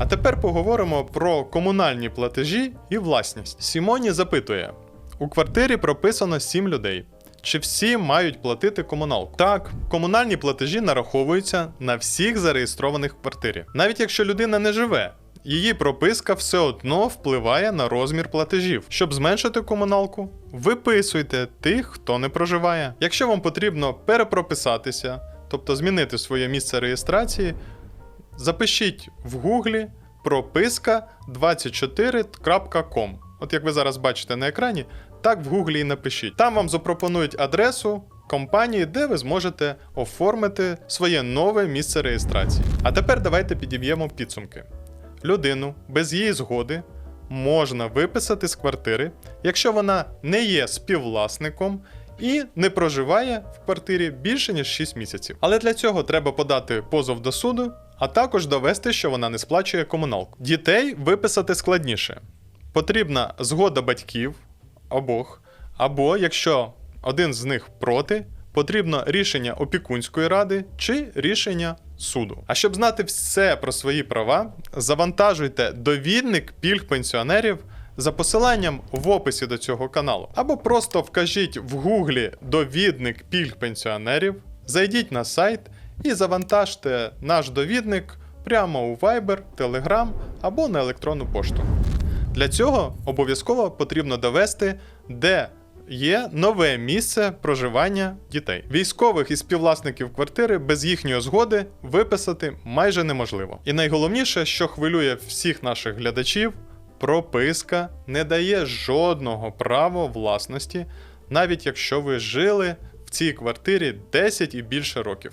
А тепер поговоримо про комунальні платежі і власність. Сімоні запитує: у квартирі прописано 7 людей. Чи всі мають платити комуналку? Так, комунальні платежі нараховуються на всіх зареєстрованих в квартирі. Навіть якщо людина не живе, її прописка все одно впливає на розмір платежів. Щоб зменшити комуналку, виписуйте тих, хто не проживає. Якщо вам потрібно перепрописатися, тобто змінити своє місце реєстрації, запишіть в гуглі прописка 24.com. От як ви зараз бачите на екрані, так в гуглі і напишіть. Там вам запропонують адресу компанії, де ви зможете оформити своє нове місце реєстрації. А тепер давайте підіб'ємо підсумки. Людину без її згоди можна виписати з квартири, якщо вона не є співвласником і не проживає в квартирі більше ніж 6 місяців. Але для цього треба подати позов до суду, а також довести, що вона не сплачує комуналку. Дітей виписати складніше. Потрібна згода батьків обох, або якщо один з них проти, потрібно рішення опікунської ради чи рішення суду. А щоб знати все про свої права, завантажуйте довідник пільг пенсіонерів за посиланням в описі до цього каналу. Або просто вкажіть в гуглі довідник пільг пенсіонерів, зайдіть на сайт і завантажте наш довідник прямо у Viber, Telegram або на електронну пошту. Для цього обов'язково потрібно довести, де є нове місце проживання дітей. Військових і співвласників квартири без їхньої згоди виписати майже неможливо. І найголовніше, що хвилює всіх наших глядачів, прописка не дає жодного права власності, навіть якщо ви жили в цій квартирі 10 і більше років.